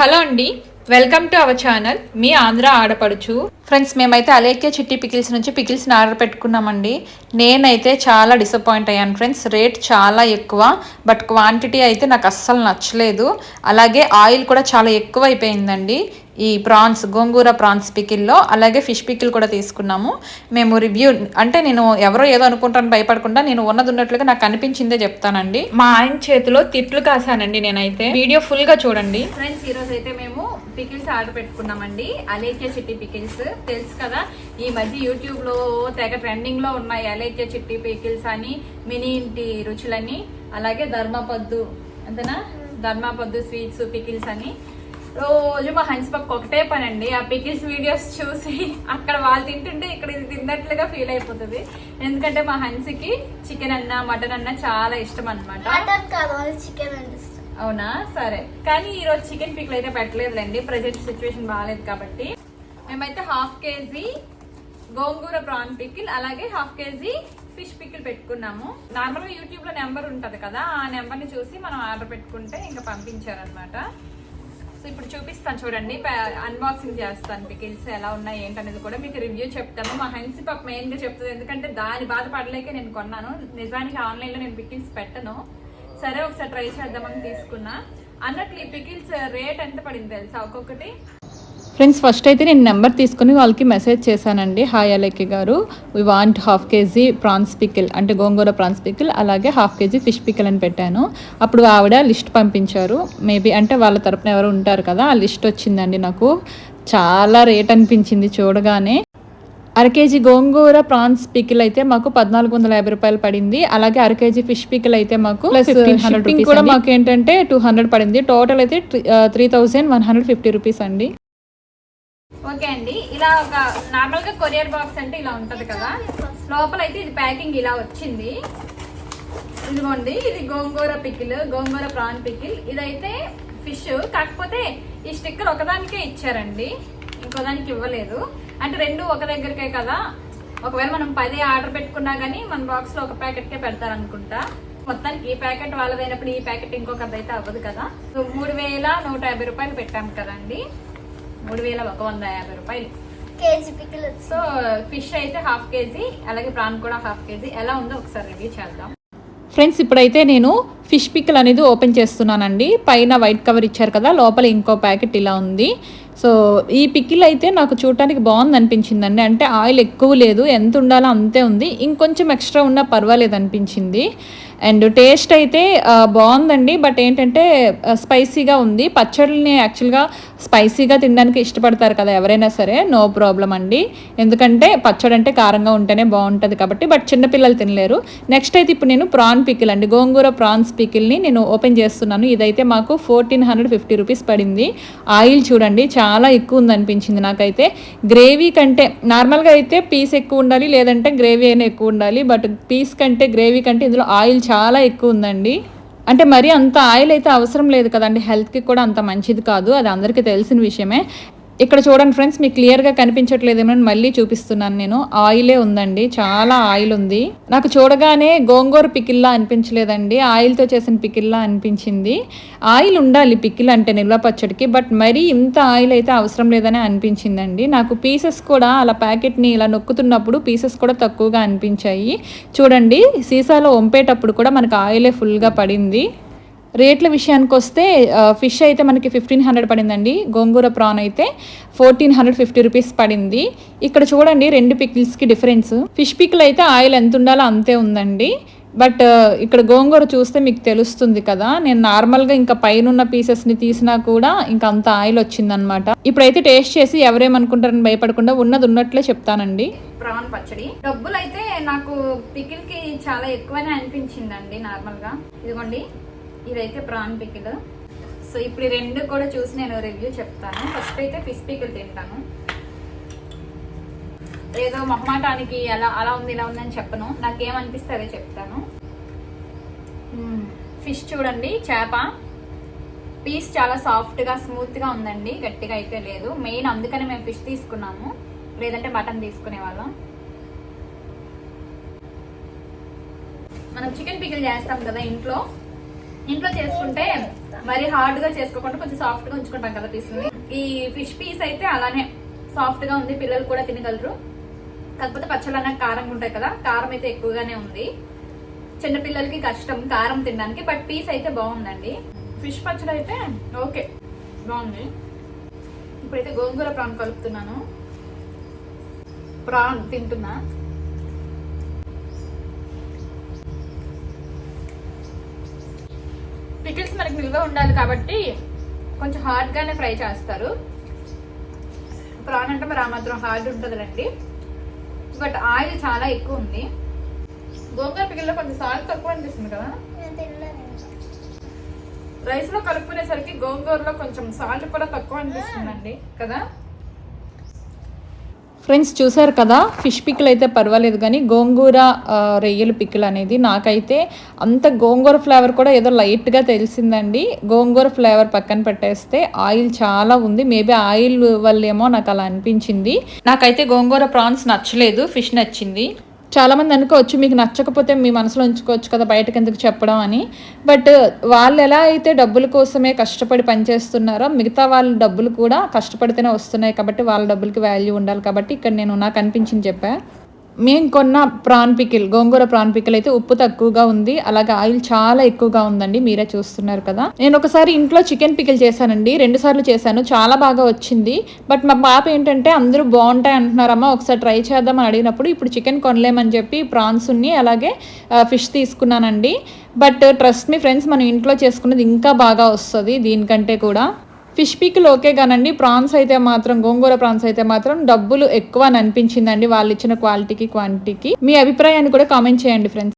Hello అండి welcome to our channel. మీ ఆంధ్ర ఆడపడుచు. ఫ్రెండ్స్ మేమైతే అలేఖ్య చిట్టి పికిల్స్ నుంచి పికిల్స్ని ఆర్డర్ పెట్టుకున్నామండి. నేనైతే చాలా డిసప్పాయింట్ అయ్యాను ఫ్రెండ్స్. రేట్ చాలా ఎక్కువ బట్ క్వాంటిటీ అయితే నాకు అస్సలు నచ్చలేదు. అలాగే ఆయిల్ కూడా చాలా ఎక్కువ అయిపోయిందండి ఈ ప్రాన్స్ గోంగూర ప్రాన్స్ పికిల్లో అలాగే ఫిష్ పికిల్ కూడా తీసుకున్నాము. మేము రివ్యూ అంటే నేను ఎవరో ఏదో అనుకుంటాను భయపడకుండా నేను ఉన్నది ఉన్నట్లుగా నాకు అనిపించిందే చెప్తానండి. మా ఆయన చేతిలో తిట్లు కాసానండి నేనైతే. వీడియో ఫుల్గా చూడండి. ఫ్రెండ్స్ ఈ రోజు అయితే మేము పికిల్స్ ఆర్డర్ పెట్టుకున్నామండి. అలేఖ్య చిట్టి పికిల్స్. తెలుసు కదా ఈ మధ్య యూట్యూబ్లో తెగ ట్రెండింగ్లో ఉన్నాయి అలేఖ్య చిట్టి పికిల్స్ అని మినీ ఇంటి రుచులని అలాగే ధర్మపద్దు అంతేనా? ధర్మపద్దు స్వీట్స్ పికిల్స్ అని. రోజు మా హన్స్ పక్క ఒకటే పని అండి ఆ పికిల్స్ వీడియోస్ చూసి అక్కడ వాళ్ళు తింటుంటే ఇక్కడ ఇది తిన్నట్లుగా ఫీల్ అయిపోతుంది. ఎందుకంటే మా హన్స్కి చికెన్ అన్న మటన్ అన్న చాలా ఇష్టం అది చికెన్ అవునా? సరే. కానీ ఈ రోజు చికెన్ పిక్లు అయితే పెట్టలేదులేండి. ప్రజెంట్ సిచ్యువేషన్ బాగాలేదు కాబట్టి. మేమైతే half KG gongura prawn pickle అలాగే హాఫ్ కేజీ ఫిష్ పికిల్ పెట్టుకున్నాము. నార్మల్గా యూట్యూబ్లో నెంబర్ ఉంటది కదా ఆ నెంబర్ని చూసి మనం ఆర్డర్ పెట్టుకుంటే ఇంకా పంపించారనమాట సో ఇప్పుడు చూపిస్తాను చూడండి. అన్బాక్సింగ్ చేస్తాను. పికిల్స్ ఎలా ఉన్నాయి ఏంటనేది కూడా మీకు రివ్యూ చెప్తాను. మా హన్సీ పాప మెయిన్గా చెప్తుంది. ఎందుకంటే దాని బాధపడలేక నేను కొన్నాను. నిజానికి ఆన్లైన్లో నేను పికిల్స్ పెట్టను. సరే ఒకసారి ట్రై చేద్దామని తీసుకున్నా. అన్నట్లు ఈ పికిల్స్ రేట్ ఎంత పడింది తెలుసా? ఒక్కొక్కటి ఫ్రెండ్స్ ఫస్ట్ అయితే నేను నెంబర్ తీసుకుని వాళ్ళకి మెసేజ్ చేశానండి. హాయ్ అలెక్కి గారు. We want half KG prawns pickle అంటే గోంగూర ప్రాన్స్ పికిల్ అలాగే హాఫ్ కేజీ ఫిష్ పికిల్ అని పెట్టాను. అప్పుడు ఆవిడ లిస్ట్ పంపించారు. మేబీ అంటే వాళ్ళ తరపున ఎవరు ఉంటారు కదా ఆ లిస్ట్ వచ్చిందండి నాకు. చాలా రేట్ అనిపించింది చూడగానే. అర కేజీ గోంగూర ప్రాన్స్ పికిల్ అయితే మాకు పద్నాలుగు వందల యాభై రూపాయలు పడింది. అలాగే అర కేజీ ఫిష్ పికిల్ అయితే మాకు ప్లస్ షిప్పింగ్ కూడా మాకు ఏంటంటే టూ హండ్రెడ్ పడింది. టోటల్ అయితే three thousand one hundred fifty rupees అండి. ఓకే అండి. ఇలా ఒక నార్మల్గా కొరియర్ బాక్స్ అంటే ఇలా ఉంటది కదా. లోపల అయితే ఇది ప్యాకింగ్ ఇలా వచ్చింది. ఇదిగోండి ఇది gongura pickle gongura prawn pickle. ఇదైతే ఫిష్ కాకపోతే ఈ స్టిక్కర్ ఒకదానికే ఇచ్చారండి. ఇంకోదానికి ఇవ్వలేదు. అంటే రెండు ఒక దగ్గరికే కదా. ఒకవేళ మనం పది ఆర్డర్ పెట్టుకున్నా కానీ మన బాక్స్లో ఒక ప్యాకెట్ కే పెడతారనుకుంటా. మొత్తానికి ఈ ప్యాకెట్ వాళ్ళదైనప్పుడు ఈ ప్యాకెట్ ఇంకొకరిదైతే అవ్వదు కదా. సో మూడు వేల నూట యాభై రూపాయలు పెట్టాము కదండి. మూడు వేల ఒక వంద యాభై రూపాయలు. కేజీ పికిల్ సో ఫిష్ అయితే హాఫ్ కేజీ అలాగే ప్రాన్ కూడా హాఫ్ కేజీ. ఎలా ఉందో ఒకసారి రివ్యూ చేద్దాం. ఫ్రెండ్స్ ఇప్పుడైతే నేను ఫిష్ పిక్కల్ అనేది ఓపెన్ చేస్తున్నానండి. పైన వైట్ కవర్ ఇచ్చారు కదా లోపల ఇంకో ప్యాకెట్ ఇలా ఉంది. సో ఈ పిక్కిల్ అయితే నాకు చూడటానికి బాగుంది అనిపించిందండి అంటే ఆయిల్ ఎక్కువ లేదు ఎంత ఉండాలో అంతే ఉంది. ఇంకొంచెం ఎక్స్ట్రా ఉన్నా పర్వాలేదు అనిపించింది అండ్ టేస్ట్ అయితే బాగుందండి. బట్ ఏంటంటే స్పైసీగా ఉంది. పచ్చళ్ళని యాక్చువల్గా స్పైసీగా తినడానికి ఇష్టపడతారు కదా ఎవరైనా సరే నో ప్రాబ్లం అండి. ఎందుకంటే పచ్చడి అంటే కారంగా ఉంటేనే బాగుంటుంది కాబట్టి బట్ చిన్నపిల్లలు తినలేరు. నెక్స్ట్ అయితే ఇప్పుడు నేను ప్రాన్ పికిల్ అండి. గోంగూర ప్రాన్స్ పికిల్ని నేను ఓపెన్ చేస్తున్నాను. ఇదైతే మాకు ఫోర్టీన్ హండ్రెడ్ ఫిఫ్టీ రూపీస్ పడింది. ఆయిల్ చూడండి చాలా ఎక్కువ ఉంది అనిపించింది నాకైతే. గ్రేవీ కంటే నార్మల్గా అయితే పీస్ ఎక్కువ ఉండాలి లేదంటే గ్రేవీ అయినా ఎక్కువ ఉండాలి. బట్ పీస్ కంటే గ్రేవీ కంటే ఇందులో ఆయిల్ చాలా ఎక్కువ ఉందండి. అంటే మరీ అంత ఆయిల్ అయితే అవసరం లేదు కదండి. హెల్త్కి కూడా అంత మంచిది కాదు. అది అందరికీ తెలిసిన విషయమే. ఇక్కడ చూడండి ఫ్రెండ్స్ మీకు క్లియర్గా కనిపించట్లేదేమో మళ్ళీ చూపిస్తున్నాను నేను. ఆయిలే ఉందండి చాలా ఆయిల్ ఉంది. నాకు చూడగానే గోంగూర పికిల్లా అనిపించలేదండి ఆయిల్తో చేసిన పికిల్లా అనిపించింది. ఆయిల్ ఉండాలి పికిల్ అంటే నిల్వ పచ్చడికి బట్ మరీ ఇంత ఆయిల్ అయితే అవసరం లేదని అనిపించిందండి. నాకు పీసెస్ కూడా అలా ప్యాకెట్ని ఇలా నొక్కుతున్నప్పుడు పీసెస్ కూడా తక్కువగా అనిపించాయి. చూడండి సీసాలో వంపేటప్పుడు కూడా మనకు ఆయిలే ఫుల్గా పడింది. రేట్ల విషయానికి వస్తే ఫిష్ అయితే మనకి ఫిఫ్టీన్ హండ్రెడ్ పడిందండి. గోంగూర ప్రాన్ అయితే ఫోర్టీన్ హండ్రెడ్ ఫిఫ్టీ రూపీస్ పడింది. ఇక్కడ చూడండి రెండు పికిల్స్కి డిఫరెన్స్. ఫిష్ పికిల్ అయితే ఆయిల్ ఎంత ఉండాలో అంతే ఉందండి. బట్ ఇక్కడ గోంగూర చూస్తే మీకు తెలుస్తుంది కదా నేను నార్మల్గా ఇంకా పైన ఉన్న పీసెస్ని తీసినా కూడా ఇంకా అంత ఆయిల్ వచ్చిందనమాట. ఇప్పుడైతే టేస్ట్ చేసి ఎవరేమనుకుంటారని భయపడకుండా ఉన్నది ఉన్నట్లే చెప్తానండి. ప్రాన్ పచ్చడి. డబ్బులు అయితే నాకు పికిల్కి చాలా ఎక్కువనే అనిపించిందండి నార్మల్గా. ఇదిగోండి. ఇదైతే ప్రాన్ పికిల్. సో ఇప్పుడు రెండు కూడా చూసి నేను రివ్యూ చెప్తాను. ఫస్ట్ అయితే ఫిష్ పికిల్ తింటాను. ఏదో మొహమాటానికి అలా అలా ఉంది ఇలా ఉందని చెప్పను. నాకేమనిపిస్తే అదే చెప్తాను. ఫిష్ చూడండి చేప. పీస్ చాలా సాఫ్ట్గా స్మూత్గా ఉందండి. గట్టిగా అయితే లేదు. మెయిన్ అందుకనే మేము ఫిష్ తీసుకున్నాము. లేదంటే మటన్ తీసుకునే వాళ్ళం. మనం చికెన్ పికిల్ చేస్తాం కదా ఇంట్లో. ఇంట్లో చేసుకుంటే మరి హార్డ్గా చేసుకోకుండా కొంచెం సాఫ్ట్గా ఉంచుకుంటాం కదా పీస్ని ఈ ఫిష్ పీస్ అయితే అలానే సాఫ్ట్గా ఉంది పిల్లలు కూడా తినగలరు. కాకపోతే పచ్చళ్ళు అన్నట్టు కారం ఉంటాయి కదా కారం అయితే ఎక్కువగానే ఉంది. చిన్నపిల్లలకి కష్టం కారం తినడానికి బట్ పీస్ అయితే బాగుందండి. ఫిష్ పచ్చడి అయితే ఓకే బాగుంది. ఇప్పుడైతే గోంగూర ప్రాన్ కలుపుతున్నాను. ప్రాన్ తింటున్నా. పికిల్స్ మనకి నిల్వ ఉండాలి కాబట్టి కొంచెం హార్డ్ గానే ఫ్రై చేస్తారు. ప్రాన్ అంటే మరి ఆ మాత్రం హార్డ్ ఉంటుందిలేండి. బట్ ఆయిల్ చాలా ఎక్కువ ఉంది. గోంగూర పికిల్లో కొంచెం సాల్ట్ తక్కువ అనిపిస్తుంది కదా? నేను తినలేను. రైస్లో కలుపుకునేసరికి గోంగూరలో కొంచెం సాల్ట్ కూడా తక్కువ అనిపిస్తుందండి కదా? ఫ్రెండ్స్ చూసారు కదా ఫిష్ పికిల్ అయితే పర్వాలేదు కానీ గోంగూర రొయ్యలు రొయ్యల అనేది నాకైతే అంత గోంగూర ఫ్లేవర్ కూడా ఏదో లైట్గా తెలిసిందండి. గోంగూర ఫ్లేవర్ పక్కన పెట్టేస్తే ఆయిల్ చాలా ఉంది. మేబీ ఆయిల్ వల్లేమో నాకు అలా అనిపించింది. నాకైతే గోంగూర ప్రాన్స్ నచ్చలేదు ఫిష్ నచ్చింది. చాలామంది అనుకోవచ్చు మీకు నచ్చకపోతే మీ మనసులో ఉంచుకోవచ్చు కదా బయటకు ఎందుకు చెప్పడం అని. బట్ వాళ్ళు ఎలా అయితే డబ్బుల కోసమే కష్టపడి పనిచేస్తున్నారో మిగతా వాళ్ళ డబ్బులు కూడా కష్టపడితేనే వస్తున్నాయి కాబట్టి వాళ్ళ డబ్బులకి వాల్యూ ఉండాలి కాబట్టి ఇక్కడ నేను నాకు అనిపించింది చెప్పా. మేము కొన్న prawn pickle gongura prawn pickle అయితే ఉప్పు తక్కువగా ఉంది. అలాగే ఆయిల్ చాలా ఎక్కువగా ఉందండి మీరే చూస్తున్నారు కదా. నేను ఒకసారి ఇంట్లో చికెన్ పికిల్ చేశానండి రెండు సార్లు చేశాను చాలా బాగా వచ్చింది. బట్ మా పాప ఏంటంటే అందరూ బాగుంటాయి అంటున్నారమ్మా ఒకసారి ట్రై చేద్దామని అడిగినప్పుడు ఇప్పుడు చికెన్ కొనలేమని చెప్పి ప్రాన్స్ ఉన్ని అలాగే ఫిష్ తీసుకున్నానండి. బట్ ట్రస్ట్ మీ ఫ్రెండ్స్ మనం ఇంట్లో చేసుకున్నది ఇంకా బాగా వస్తుంది దీనికంటే కూడా. ఫిష్ పికిల్ ఓకే కానండి. ప్రాన్స్ అయితే మాత్రం గోంగూర ప్రాన్స్ అయితే మాత్రం డబ్బులు ఎక్కువ అని అనిపించిందండి వాళ్ళు ఇచ్చిన క్వాలిటీకి క్వాంటిటీకి. మీ అభిప్రాయాన్ని కూడా కామెంట్ చేయండి ఫ్రెండ్స్.